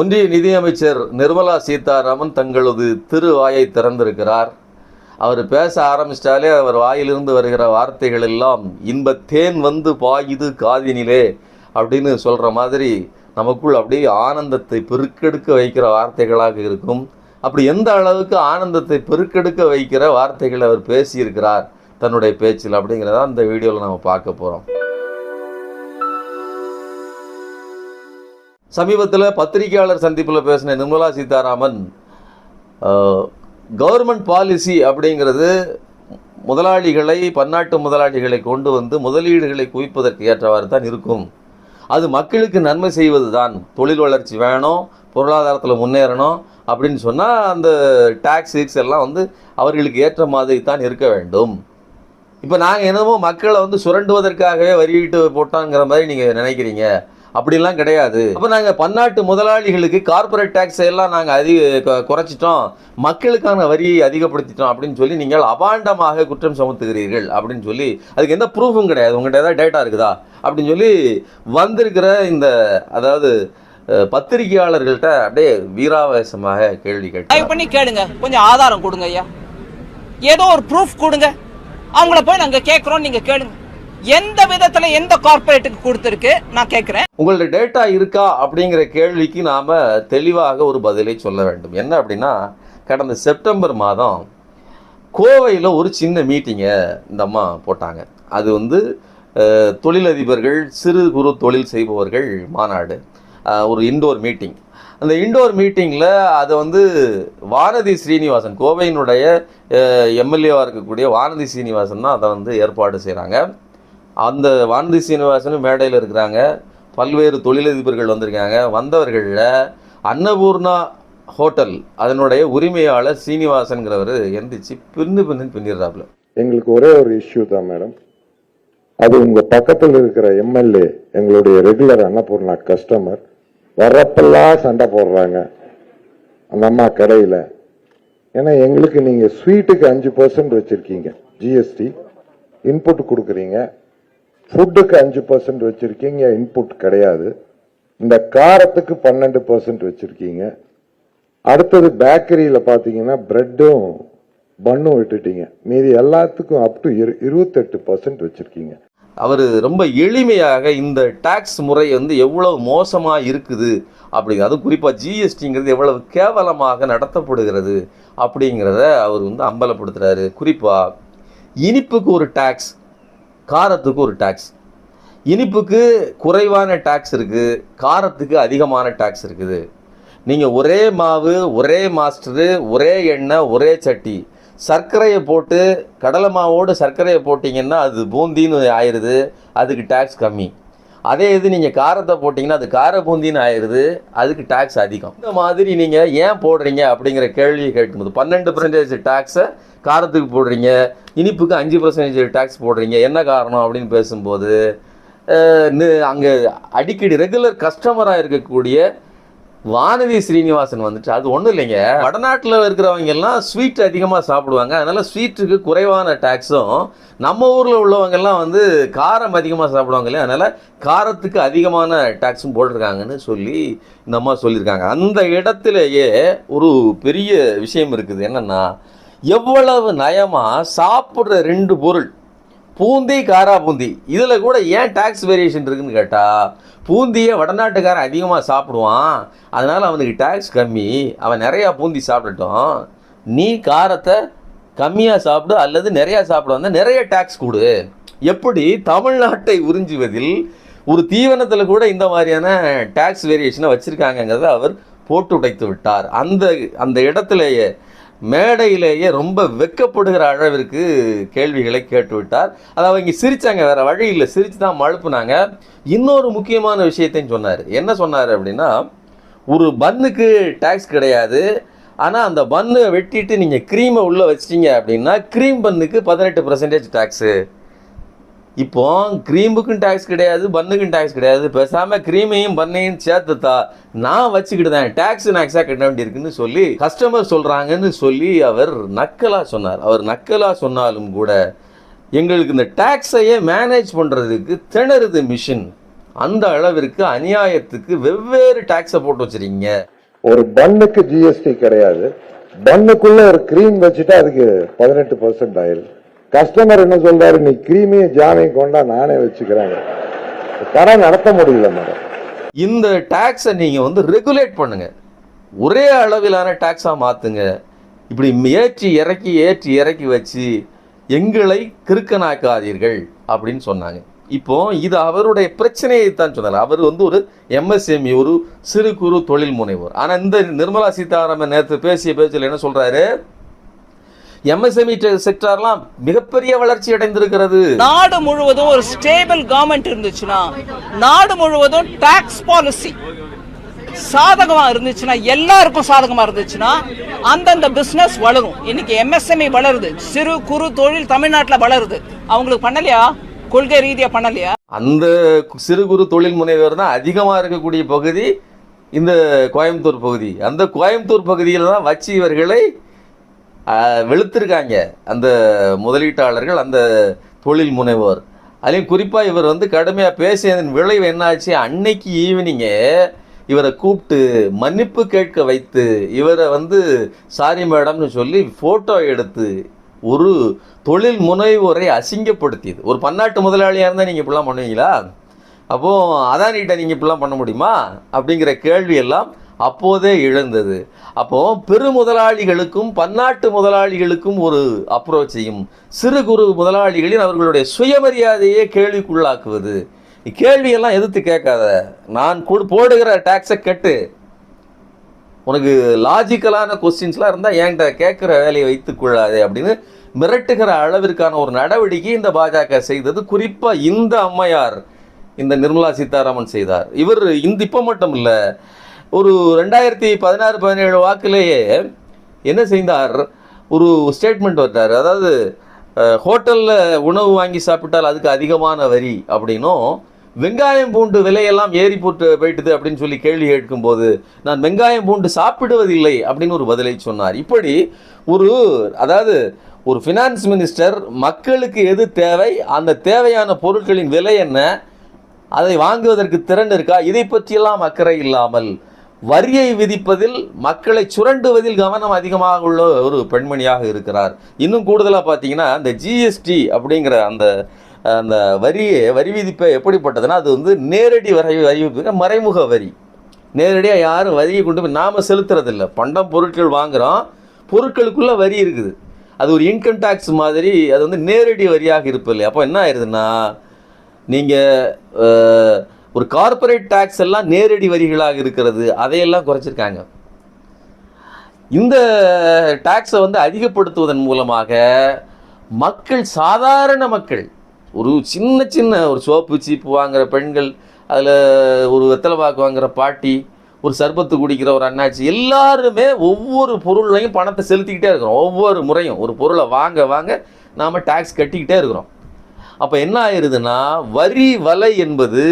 ஒன்றிய நிதியமைச்சர் நிர்மலா சீதாராமன் தங்களது திரு வாயை திறந்திருக்கிறார். அவர் பேச ஆரம்பிச்சிட்டாலே அவர் வாயிலிருந்து வருகிற வார்த்தைகள் எல்லாம் இன்ப தேன் வந்து பாயுது காதினிலே அப்படின்னு சொல்கிற மாதிரி நமக்குள் அப்படியே ஆனந்தத்தை பெருக்கெடுக்க வைக்கிற வார்த்தைகளாக இருக்கும். அப்படி எந்த அளவுக்கு ஆனந்தத்தை பெருக்கெடுக்க வைக்கிற வார்த்தைகளை அவர் பேசியிருக்கிறார் தன்னுடைய பேச்சில் அப்படிங்கிறத இந்த வீடியோவில் நம்ம பார்க்க போகிறோம் சமீபத்தில் பத்திரிகையாளர் சந்திப்பில் பேசின நிர்மலா சீதாராமன் கவர்மெண்ட் பாலிசி அப்படிங்கிறது முதலாளிகளை பன்னாட்டு முதலாளிகளை கொண்டு வந்து முதலீடுகளை குவிப்பதற்கு ஏற்றவாறு தான் இருக்கும். அது மக்களுக்கு நன்மை செய்வது தான் தொழில் வளர்ச்சி வேணும் பொருளாதாரத்தில் முன்னேறணும் அப்படின்னு சொன்னால் அந்த டேக்ஸ் கீக்ஸ் எல்லாம் வந்து அவர்களுக்கு ஏற்ற மாதிரி தான் இருக்க வேண்டும். இப்போ நாங்கள் என்னமோ மக்களை வந்து சுரண்டுவதற்காகவே வரியிட்டு போட்டாங்கிற மாதிரி நீங்கள் நினைக்கிறீங்க. அப்படிலாம் கிடையாது. அப்போ நாங்கள் பன்னாட்டு முதலாளிகளுக்கு கார்ப்பரேட் டேக்ஸ் எல்லாம் நாங்கள் அதிக குறைச்சிட்டோம். மக்களுக்கான வரியை அதிகப்படுத்திட்டோம் அப்படின்னு சொல்லி நீங்கள் அபாண்டமாக குற்றம் சுமத்துகிறீர்கள் அப்படின்னு சொல்லி அதுக்கு எந்த ப்ரூஃபும் கிடையாது. உங்கள்கிட்ட ஏதாவது டேட்டா இருக்குதா? அப்படின்னு சொல்லி வந்திருக்கிற இந்த அதாவது பத்திரிகையாளர்கள்ட்ட அப்படியே வீராவேசமாக கேள்வி கேட்டு பண்ணி கேளுங்க. கொஞ்சம் ஆதாரம் கொடுங்க ஐயா. ஏதோ ஒரு ப்ரூஃப் கொடுங்க. அவங்கள போய் நாங்க கேட்குறோம் நீங்க கேளுங்க. எந்த விதத்துல எந்த கார்ப்பரேட்டுக்கு கொடுத்துருக்கு? நான் கேட்குறேன் உங்களோட டேட்டா இருக்கா அப்படிங்கிற கேள்விக்கு நாம் தெளிவாக ஒரு பதிலை சொல்ல வேண்டும். என்ன அப்படின்னா கடந்த செப்டம்பர் மாதம் கோவையில் ஒரு சின்ன மீட்டிங்கை இந்த அம்மா போட்டாங்க. அது வந்து தொழிலதிபர்கள் சிறு குறு தொழில் செய்பவர்கள் மாநாடு. ஒரு இண்டோர் மீட்டிங் அந்த இண்டோர் மீட்டிங்கில் அதை வந்து வானதி ஸ்ரீனிவாசன் கோவையினுடைய எம்எல்ஏவாக இருக்கக்கூடிய வானதி ஸ்ரீனிவாசன் தான் அதை வந்து ஏற்பாடு செய்கிறாங்க அந்த வானதி சீனிவாசனும் மேடையில் இருக்கிறாங்க. பல்வேறு தொழிலதிபர்கள் வந்திருக்காங்க. வந்தவர்களில் அன்னபூர்ணா ஹோட்டல் அதனுடைய உரிமையாளர் சீனிவாசன்கிறவர் எந்திரிச்சு பின்னு பின்னு பின்னிடுறாப்புல. எங்களுக்கு ஒரே ஒரு இஷ்யூ தான் மேடம் அது உங்கள் பக்கத்தில் இருக்கிற எம்எல்ஏ எங்களுடைய ரெகுலர் அன்னபூர்ணா கஸ்டமர் வர்றப்பெல்லாம் சண்டை போடுறாங்க. அந்த அம்மா கடையில். ஏன்னா எங்களுக்கு நீங்கள் ஸ்வீட்டுக்கு அஞ்சு பர்சன்ட் வச்சுருக்கீங்க. ஜிஎஸ்டி இன்புட் கொடுக்குறீங்க. ஃபுட்டுக்கு அஞ்சு பர்சன்ட் வச்சுருக்கீங்க இன்புட் கிடையாது. இந்த காரத்துக்கு பன்னெண்டு பர்சன்ட் வச்சுருக்கீங்க. அடுத்தது பேக்கரியில் பார்த்தீங்கன்னா ப்ரெட்டும் பண்ணும் விட்டுட்டீங்க. மீதி எல்லாத்துக்கும் அப் டு இருபத்தெட்டு பர்சன்ட் வச்சுருக்கீங்க. அவர் ரொம்ப எளிமையாக இந்த டேக்ஸ் முறை வந்து எவ்வளவு மோசமாக இருக்குது அப்படிங்க அதுவும் குறிப்பாக ஜிஎஸ்டிங்கிறது எவ்வளவு கேவலமாக நடத்தப்படுகிறது அப்படிங்கிறத அவர் வந்து அம்பலப்படுத்துகிறாரு குறிப்பாக இனிப்புக்கு ஒரு டேக்ஸ் காரத்துக்கு ஒரு டேக்ஸ் இனிப்புக்கு குறைவான டேக்ஸ் இருக்குது காரத்துக்கு அதிகமான டேக்ஸ் இருக்குது. நீங்கள் ஒரே மாவு ஒரே மாஸ்டரு ஒரே எண்ணெய் ஒரே சட்டி சர்க்கரையை போட்டு கடலை மாவோடு சர்க்கரையை போட்டிங்கன்னா அது பூந்தின்னு ஆயிடுது அதுக்கு டேக்ஸ் கம்மி. அதே இது நீங்கள் காரத்தை போட்டிங்கன்னா அது கார பூந்தின்னு ஆயிடுது அதுக்கு டேக்ஸ் அதிகம். இந்த மாதிரி நீங்கள் ஏன் போடுறீங்க அப்படிங்கிற கேள்வியை கேட்கும்போது பன்னெண்டு பர்சன்டேஜ் டேக்ஸை காரத்துக்கு போடுறீங்க இனிப்புக்கு அஞ்சு பர்சன்டேஜ் டேக்ஸ் போடுறீங்க என்ன காரணம் அப்படின்னு பேசும்போது அங்கே அடிக்கடி ரெகுலர் கஸ்டமராக இருக்கக்கூடிய வானதி ஸ்ரீனிவாசன் வந்துட்டு அது ஒன்றும் இல்லைங்க. வடநாட்டில் இருக்கிறவங்க எல்லாம் ஸ்வீட் அதிகமாக சாப்பிடுவாங்க. அதனால ஸ்வீட்டுக்கு குறைவான டேக்ஸும் நம்ம ஊரில் உள்ளவங்கெல்லாம் வந்து காரம் அதிகமாக சாப்பிடுவாங்க இல்லையா? அதனால் காரத்துக்கு அதிகமான டேக்ஸும் போட்டிருக்காங்கன்னு சொல்லி இந்த அம்மா சொல்லியிருக்காங்க. அந்த இடத்துலையே ஒரு பெரிய விஷயம் இருக்குது. என்னன்னா எவ்வளவு நயமாக சாப்பிட்ற ரெண்டு பொருள் பூந்தி காரா பூந்தி. இதில் கூட ஏன் டேக்ஸ் வேரியேஷன் இருக்குன்னு கேட்டால் பூந்தியை வடநாட்டுக்காரன் அதிகமாக சாப்பிடுவான். அதனால் அவனுக்கு டேக்ஸ் கம்மி. அவன் நிறையா பூந்தி சாப்பிட்டுட்டோம் நீ காரத்தை கம்மியாக சாப்பிடு அல்லது நிறையா சாப்பிட வந்தால் நிறைய டேக்ஸ் கொடு. எப்படி? தமிழ்நாட்டை உறிஞ்சுவதில் ஒரு தீவனத்தில் கூட இந்த மாதிரியான டேக்ஸ் வேரியேஷனை வச்சுருக்காங்கங்கிறத அவர் போட்டு உடைத்து விட்டார். அந்த அந்த இடத்திலேயே மேடையிலேயே ரொம்ப வெக்கப்படுகிற அளவிற்கு கேள்விகளை கேட்டுவிட்டார். அதாவது அதை அவங்க வேறு வழி இல்லை. சிரித்து தான் மழுப்புனாங்க. இன்னொரு முக்கியமான விஷயத்தையும் சொன்னார். என்ன சொன்னார் அப்படின்னா ஒரு பன்னுக்கு டேக்ஸ் கிடையாது. ஆனால் அந்த பன்னை வெட்டிட்டு நீங்கள் க்ரீமை உள்ளே வச்சிட்டீங்க அப்படின்னா க்ரீம் பன்னுக்கு பதினெட்டு பர்சன்டேஜ் டேக்ஸு இப்போ க்ரீமுக்கும் டேக்ஸ் கிடையாது பன்னுக்கும் டேக்ஸ் கிடையாது. பேசாமல் க்ரீமையும் பன்னையும் சேர்த்துத்தா நான் வச்சுக்கிட்டு தான் டேக்ஸ் நான் எக்ஸா கட்ட வேண்டியிருக்குன்னு சொல்லி கஸ்டமர் சொல்கிறாங்கன்னு சொல்லி அவர் நக்கலாக சொன்னார். அவர் நக்கலாக சொன்னாலும் கூட எங்களுக்கு இந்த டேக்ஸையே மேனேஜ் பண்ணுறதுக்கு திணறுது மிஷின் அந்த அளவிற்கு அநியாயத்துக்கு வெவ்வேறு டேக்ஸை போட்டு வச்சிருக்கீங்க. ஒரு பன்னுக்கு ஜிஎஸ்டி கிடையாது. பன்னுக்குள்ள ஒரு க்ரீம் வச்சுட்டா அதுக்கு பதினெட்டு பர்சன்ட் ஆயிடுது கஸ்டமர் என்ன சொல்றாரு நீ கிரீமியும் ஜாமையும் கொண்டா நானே வச்சுக்கிறாங்க கடை நடத்த முடியல மேடம். இந்த டாக்ஸை நீங்கள் வந்து ரெகுலேட் பண்ணுங்க. ஒரே அளவிலான டாக்ஸாக மாற்றுங்க இப்படி ஏற்றி இறக்கி ஏற்றி இறக்கி வச்சு எங்களை கிறுக்கனாக்காதீர்கள் அப்படின்னு சொன்னாங்க. இப்போ இது அவருடைய பிரச்சனையை தான் சொன்னார். அவர் வந்து ஒரு எம்எஸ்எம்இ ஒரு சிறு குறு தொழில் முனைவோர். ஆனால் இந்த நிர்மலா சீதாராமன் நேற்று பேசிய பேச்சில் என்ன சொல்றாரு? எம்எஸ்எம்இ செக்டார்லாம் மிகப்பெரிய வளர்ச்சி அடைந்திருக்கிறது. நாடு முழுவதும் ஒரு ஸ்டேபிள் கவர்மெண்ட் இருந்துச்சுன்னா நாடு முழுவதும் டாக்ஸ் பாலிசி சாதகமா இருந்துச்சுன்னா எல்லாருக்கும் சாதகமா இருந்துச்சுன்னா அந்தந்த பிசினஸ் வளரும். இன்னைக்கு எம்எஸ்எம்இ வளருது. சிறு குறு தொழில் தமிழ்நாட்டுல வளருது. அவங்களுக்கு பண்ணலையா? கொள்கை ரீதியா பண்ணலையா? அந்த சிறு குறு தொழில் முனைவர் தான் அதிகமாக இருக்கக்கூடிய பகுதி இந்த கோயம்புத்தூர் பகுதி. அந்த கோயம்புத்தூர் பகுதியில் தான் வச்சு இவர்களை வெளுத்திருக்காங்க. அந்த முதலீட்டாளர்கள் அந்த தொழில் முனைவோர். அதுலேயும் குறிப்பாக இவர் வந்து கடுமையாக பேசியதன் விளைவு என்னாச்சு? அன்னைக்கு ஈவினிங்கே இவரை கூப்பிட்டு மன்னிப்பு கேட்க வைத்து இவரை வந்து சாரி மேடம்னு சொல்லி ஃபோட்டோ எடுத்து ஒரு தொழில் முனைவோரை அசிங்கப்படுத்தியது. ஒரு பன்னாட்டு முதலாளியாக இருந்தால் நீங்கள் இப்படிலாம் பண்ணுவீங்களா? அப்போது அதானிகிட்ட நீங்கள் இப்படிலாம் பண்ண முடியுமா? அப்படிங்கிற கேள்வியெல்லாம் அப்போதே எழுந்தது அப்போ பெரு முதலாளிகளுக்கும் பன்னாட்டு முதலாளிகளுக்கும் ஒரு அப்ரோச்சையும் சிறு குறு முதலாளிகளின் அவர்களுடைய சுயமரியாதையே கேள்விக்குள்ளாக்குவது. கேள்வியெல்லாம் எதிர்த்து கேட்காத. நான் கொடு போடுகிற டாக்ஸை கெட்டு உனக்கு லாஜிக்கலான கொஸ்டின்ஸ்லாம் இருந்தால் என்கிட்ட கேட்குற வேலையை வைத்துக் கொள்ளாதே அப்படின்னு மிரட்டுகிற அளவிற்கான ஒரு நடவடிக்கை இந்த பாஜக செய்தது. குறிப்பாக இந்த அம்மையார் இந்த நிர்மலா சீதாராமன் செய்தார். இவர் இந்த இப்போ மட்டும் இல்லை ஒரு ரெண்டாயிரத்தி பதினாறு பதினேழு வாக்கிலேயே என்ன செய்தார்? ஒரு ஸ்டேட்மெண்ட் வந்தார். அதாவது ஹோட்டலில் உணவு வாங்கி சாப்பிட்டால் அதுக்கு அதிகமான வரி அப்படின்னும் வெங்காயம் பூண்டு விலையெல்லாம் ஏறி போட்டு போயிட்டுது அப்படின்னு சொல்லி கேள்வி கேட்கும்போது நான் வெங்காயம் பூண்டு சாப்பிடுவதில்லை அப்படின்னு ஒரு பதிலை சொன்னார். இப்படி ஒரு அதாவது ஒரு ஃபினான்ஸ் மினிஸ்டர் மக்களுக்கு எது தேவை அந்த தேவையான பொருட்களின் விலை என்ன அதை வாங்குவதற்கு திறன் இருக்கா இதை பற்றியெல்லாம் அக்கறை இல்லாமல் வரியை விதிப்பதில் மக்களை சுரண்டுவதில் கவனம் அதிகமாக உள்ள ஒரு பெண்மணியாக இருக்கிறார். இன்னும் கூடுதலாக பார்த்தீங்கன்னா இந்த ஜிஎஸ்டி அப்படிங்கிற அந்த அந்த வரியை வரி விதிப்பை எப்படிப்பட்டதுன்னா அது வந்து நேரடி வரி வரி மறைமுக வரி. நேரடியாக யாரும் வரியை கொண்டு போய் நாம் செலுத்துறதில்ல. பண்டம் பொருட்கள் வாங்குகிறோம் பொருட்களுக்குள்ளே வரி இருக்குது. அது ஒரு இன்கம் டேக்ஸ் மாதிரி அது வந்து நேரடி வரியாக இருப்பில்லை அப்போ என்ன ஆயிடுதுன்னா நீங்கள் ஒரு கார்ப்பரேட் டேக்ஸ் எல்லாம் நேரடி வரிகளாக இருக்கிறது அதையெல்லாம் குறைச்சிருக்காங்க. இந்த டேக்ஸை வந்து அதிகப்படுத்துவதன் மூலமாக மக்கள் சாதாரண மக்கள் ஒரு சின்ன சின்ன ஒரு சோப்பு சீப்பு வாங்குகிற பெண்கள் அதில் ஒரு வெத்தலை பாக்கு வாங்குகிற பாட்டி ஒரு சர்பத்து குடிக்கிற ஒரு அண்ணாச்சி எல்லாருமே ஒவ்வொரு பொருளையும் பணத்தை செலுத்திக்கிட்டே இருக்கிறோம். ஒவ்வொரு முறையும் ஒரு பொருளை வாங்க வாங்க நாம் டேக்ஸ் கட்டிக்கிட்டே இருக்கிறோம். அப்போ என்ன ஆயிருதுன்னா வரி வலை என்பது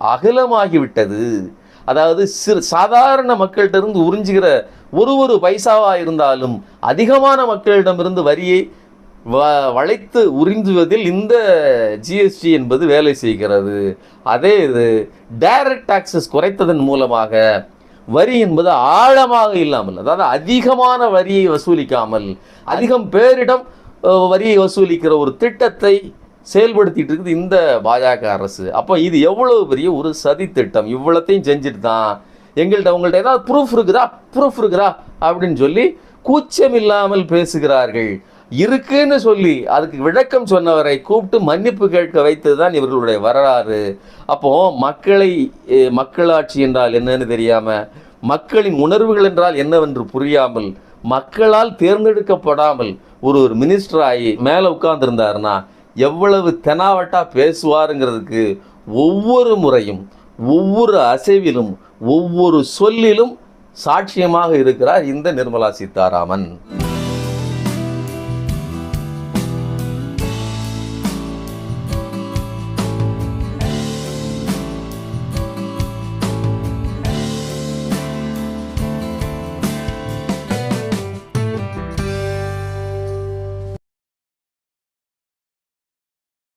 அகலமாகிவிட்டது. அதாவது சிறு சாதாரண மக்கள்கிட்ட இருந்து உறிஞ்சுகிற ஒரு ஒரு பைசாவாக இருந்தாலும் அதிகமான மக்களிடமிருந்து வரியை வ வளைத்து உறிஞ்சுவதில் இந்த ஜிஎஸ்டி என்பது வேலை செய்கிறது. அதே இது டைரக்ட் டாக்ஸஸ் குறைத்ததன் மூலமாக வரி என்பது ஆழமாக இல்லாமல் அதாவது அதிகமான வரியை வசூலிக்காமல் அதிகம் பேரிடம் வரியை வசூலிக்கிற ஒரு திட்டத்தை செயல்படுத்திட்டு இருக்குது இந்த பாஜக அரசு. அப்போ இது எவ்வளவு பெரிய ஒரு சதி திட்டம்? இவ்வளோத்தையும் செஞ்சுட்டு தான் எங்கள்கிட்ட உங்கள்கிட்ட ஏதாவது ப்ரூஃப் இருக்குதா? ப்ரூஃப் இருக்குதா? அப்படின்னு சொல்லி கூச்சம் இல்லாமல் பேசுகிறார்கள். இருக்குன்னு சொல்லி அதுக்கு விளக்கம் சொன்னவரை கூப்பிட்டு மன்னிப்பு கேட்க வைத்தது தான் இவர்களுடைய வரலாறு. அப்போ மக்களை மக்களாட்சி என்றால் என்னன்னு தெரியாமல் மக்களின் உணர்வுகள் என்றால் என்னவென்று புரியாமல் மக்களால் தேர்ந்தெடுக்கப்படாமல் ஒரு ஒரு மினிஸ்டர் ஆகி மேலே உட்கார்ந்துருந்தாருன்னா எவ்வளவு தெனாவட்டா பேசுவாருங்கிறதுக்கு ஒவ்வொரு முறையும் ஒவ்வொரு அசைவிலும் ஒவ்வொரு சொல்லிலும் சாட்சியமாக இருக்கிறார் இந்த நிர்மலா சீதாராமன்.